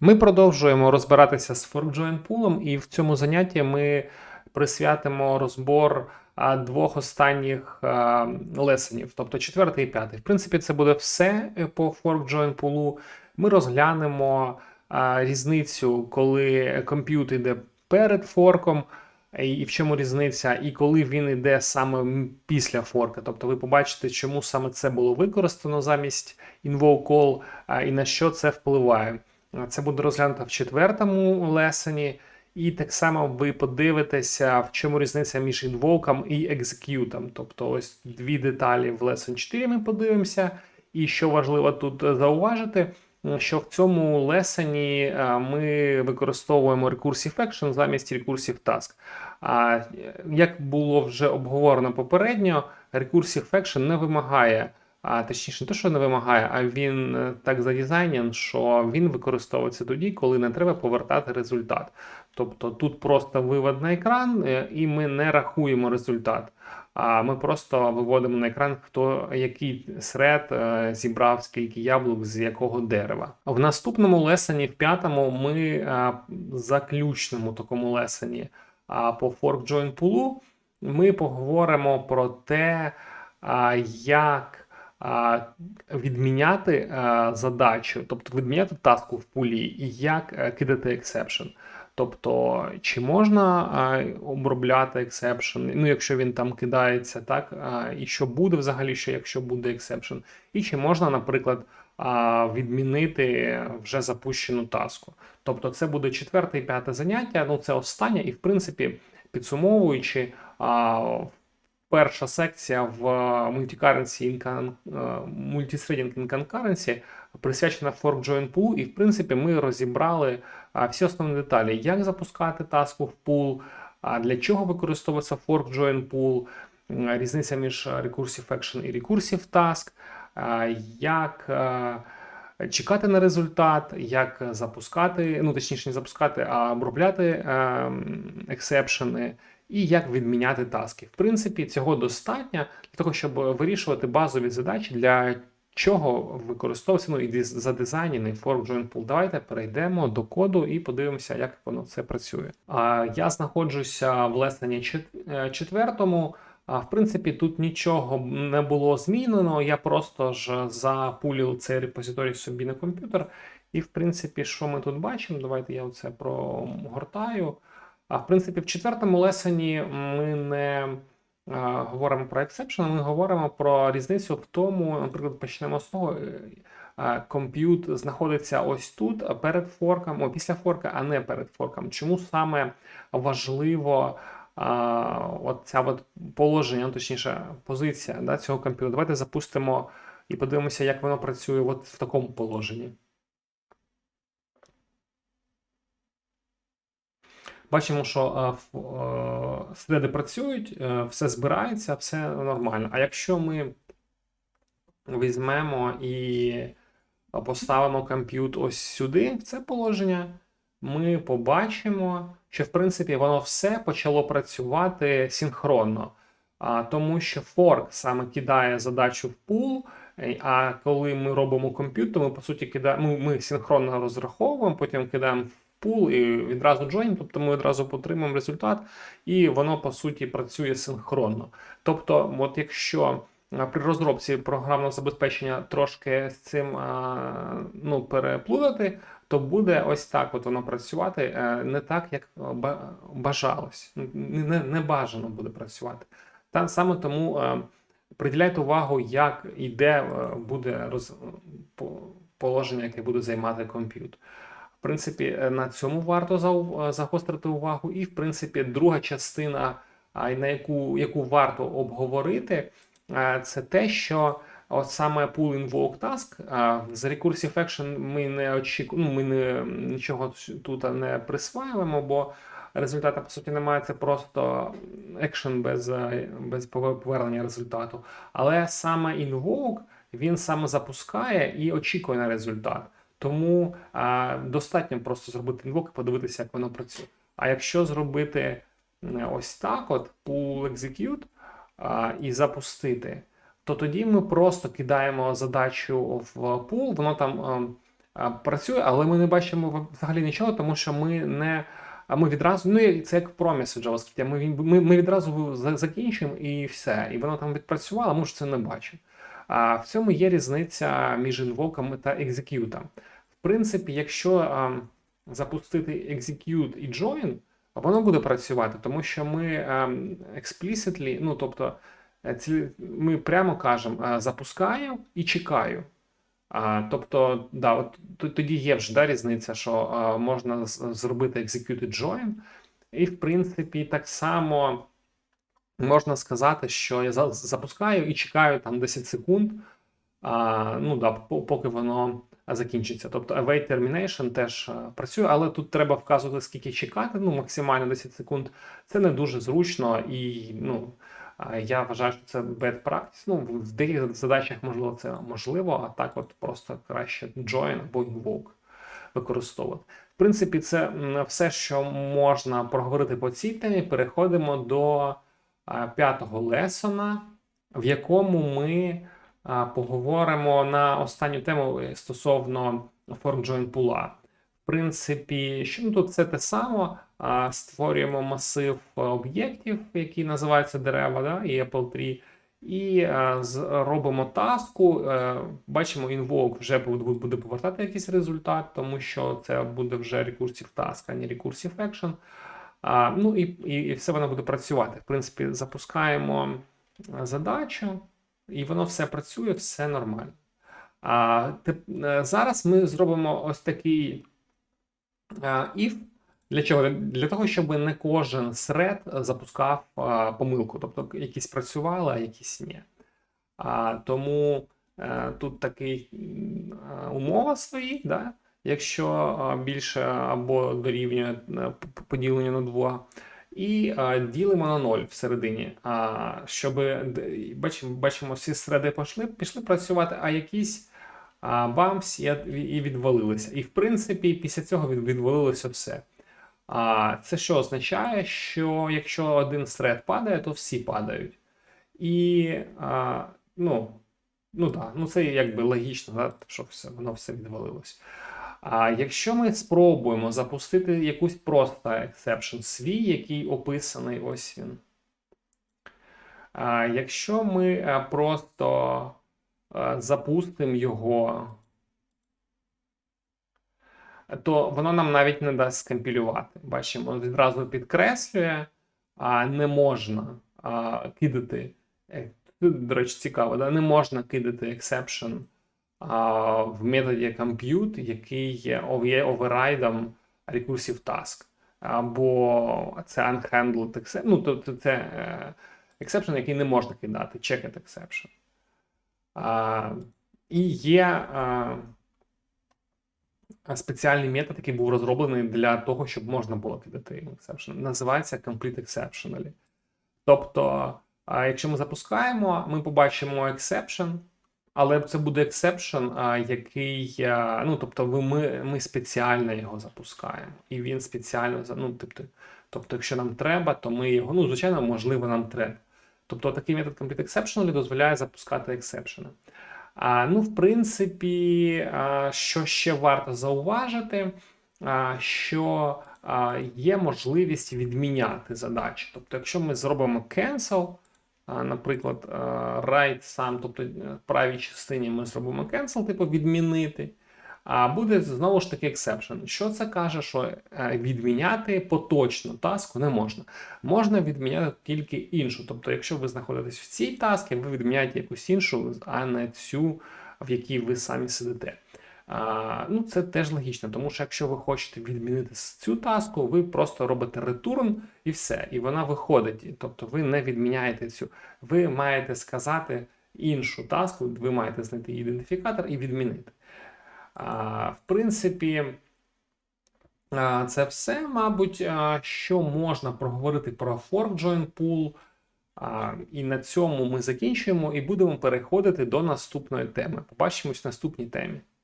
Ми продовжуємо розбиратися з ForkJoin Pool, і в цьому занятті ми присвятимо розбор двох останніх лесенів, тобто четвертий і п'ятий. В принципі, це буде все е, по ForkJoin Pool. Ми розглянемо різницю, коли комп'ют йде перед форком, і в чому різниця, і коли він йде саме після форка. Тобто ви побачите, чому саме це було використано замість invoke call, і на що це впливає. Це буде розглянуто в четвертому лесені, і так само ви подивитеся, в чому різниця між інвоком і екзекютом. Тобто, ось дві деталі в Lesson 4 ми подивимося. І що важливо тут зауважити, що в цьому лесені е, ми використовуємо Recursive Action замість Recursive Task. А е, як було вже обговорено попередньо, Recursive Action не вимагає а точніше, не те, що не вимагає, а він е, так задизайнен, що він використовується тоді, коли не треба повертати результат. Тобто тут просто вивод на екран, е, і ми не рахуємо результат. А ми просто виводимо на екран, хто який сред е, зібрав скільки яблук з якого дерева. В наступному лесені, в п'ятому, ми заключному такому лесені по fork join pool ми поговоримо про те, як відміняти а, задачу, тобто відміняти таску в пулі, і як е, кидати ексепшн. Тобто, чи можна а, обробляти ексепшн, ну якщо він там кидається, так, і що буде взагалі, що якщо буде ексепшн, і чи можна, наприклад, відмінити вже запущену таску. Тобто, це буде четверте і п'яте заняття, ну це останнє, і в принципі, підсумовуючи, а, перша секція в Multicurrency in Multithreading присвячена Fork Join Pool, і в принципі ми розібрали всі основні деталі, як запускати таску в пул, для чого використовується Fork Join Pool, різниця між Recursive Action і Recursive Task, як чекати на результат, як запускати, ну точніше не запускати, а обробляти ем, ексепшени, і як відміняти таски. В принципі, цього достатньо для того, щоб вирішувати базові задачі, для чого використовується ну, і диз- задизайнений Fork Join. Давайте перейдемо до коду і подивимося, як воно це працює. А, Я знаходжуся в лесені е, четвертому. А, В принципі, тут нічого не було змінено. Я просто ж запулів цей репозиторій собі на комп'ютер. І, в принципі, що ми тут бачимо? Давайте я оце прогортаю. А в принципі, в четвертому лесені ми не а, говоримо про ексепшн, ми говоримо про різницю в тому, наприклад, почнемо з того. е, Комп'ют знаходиться ось тут перед форком, о, після форка, а не перед форком. Чому саме важливо а, от ця от положення, ну, точніше, позиція да, цього комп'ютера? Давайте запустимо і подивимося, як воно працює от в такому положенні. Бачимо, що е, е, сліди працюють, е, все збирається, все нормально. А якщо ми візьмемо і поставимо комп'ют ось сюди, в це положення, ми побачимо, що в принципі воно все почало працювати синхронно. А, тому що форк саме кидає задачу в пул, а коли ми робимо комп'ют, то ми по суті кидаємо, ми, ми синхронно розраховуємо, потім кидаємо пул і відразу join, тобто ми одразу отримуємо результат, і воно по суті працює синхронно. Тобто, от якщо при розробці програмного забезпечення трошки з цим ну, переплутати, то буде ось так от воно працювати е, не так, як бажалось. Не, не, не бажано буде працювати. Та саме тому е, приділяйте увагу, як і де е, буде роз, положення, яке буде займати комп'ютер. В принципі, е, на цьому варто е, загострити увагу. І, в принципі, друга частина, на яку, яку варто обговорити, е, це те, що от саме Pull Invoke Task, з Recursive Action ми не очікуємо, ну, ми не, нічого тут не присваюємо, бо результату, по суті, немає. Це просто екшен без, без повернення результату. Але саме Invoke, він саме запускає і очікує на результат. Тому а, достатньо просто зробити інвок і подивитися, як воно працює. А якщо зробити ось так: от pull execute а, і запустити, то тоді ми просто кидаємо задачу в пул, воно там а, працює, але ми не бачимо взагалі нічого, тому що ми не. А ми відразу, ну це як проміси JavaScript. Ми, ми, ми відразу за- закінчуємо і все. І воно там відпрацювало, ми ж це не бачимо. А в цьому є різниця між інвоками та екзекютом. В принципі, якщо а, запустити execute і join, воно буде працювати, тому що ми explicitly, ну тобто, е, ми прямо кажемо а, запускаю і чекаю. А, тобто, да, от тоді є вже да, різниця, що а, можна з- зробити executed join, і в принципі так само можна сказати, що я за- запускаю і чекаю там 10 секунд, а, ну да, поки воно закінчиться. Тобто await termination теж працює, але тут треба вказувати, скільки чекати, ну максимально 10 секунд. Це не дуже зручно і ну. Я вважаю, що це bad practice. Ну, в деяких задачах можливо це можливо, а так от просто краще join або invoke використовувати. В принципі, це все, що можна проговорити по цій темі. Переходимо до п'ятого лесона, в якому ми поговоримо на останню тему стосовно fork join пула. В принципі, що ну, тут все те саме. Створюємо масив об'єктів, який називається дерева, да, і Apple Tree, і з- робимо таску. е, Бачимо, invoke вже буде повертати якийсь результат, тому що це буде вже recursive task, а не recursive action. А, ну і, і, все воно буде працювати. В принципі, запускаємо е, задачу, і воно все працює, все нормально. А, тип- е, зараз ми зробимо ось такий е, if. Для чого? Для того, щоб не кожен thread запускав а, помилку, тобто якісь працювали, а якісь ні. А, тому е, тут такий а, умова стоїть, да? Якщо більше або дорівнює е, поділення на 2, і ділимо на 0 всередині, а, щоб бачимо, бачимо, всі threaди пішли, пішли працювати, а якісь бамс і, відвалилися. І в принципі, після цього відвалилося все. А це що означає, що якщо один thread падає, то всі падають. І а, ну, ну да, ну це якби логічно, да, що все, воно все відвалилось. А якщо ми спробуємо запустити якусь просто exception свій, який описаний, ось він. А, якщо ми е, просто е, запустимо його то воно нам навіть не дасть скомпілювати. Бачимо, відразу підкреслює, а не можна кидати. е, до речі, цікаво, да? не можна кидати exception в методі compute, який є ов- є оверрайдом recursive task. Або це unhandled exception. Ну, тобто це е, exception, який не можна кидати, checked exception. І є. Спеціальний метод, який був розроблений для того, щоб можна було кидати exception. Називається Complete Exceptionally. Тобто, якщо ми запускаємо, ми побачимо exception, але це буде exception, а, який, ну, тобто, ви- ми, ми спеціально його запускаємо. І він спеціально, ну, тобто, тобто, якщо нам треба, то ми його, ну, звичайно, можливо, нам треба. Тобто, такий метод Complete Exceptionally дозволяє запускати ексепшени. А, ну, в принципі, а, що ще варто зауважити, а, що а, є можливість відміняти задачі. Тобто, якщо ми зробимо cancel, наприклад, а, write сам, тобто е, в правій частині ми зробимо cancel, типу відмінити, а буде знову ж таки exception. Що це каже, що е, відміняти поточну таску не можна. Можна відміняти тільки іншу. Тобто, якщо ви знаходитесь в цій таскі, ви відміняєте якусь іншу, а не цю, в якій ви самі сидите. А, ну, це теж логічно, тому що якщо ви хочете відмінити цю таску, ви просто робите return і все, і вона виходить. Тобто ви не відміняєте цю. Ви маєте сказати іншу таску, ви маєте знайти ідентифікатор і відмінити. А, в принципі, а, це все, мабуть, а, що можна проговорити про fork join pool. А, І на цьому ми закінчуємо і будемо переходити до наступної теми. Побачимось в наступній темі.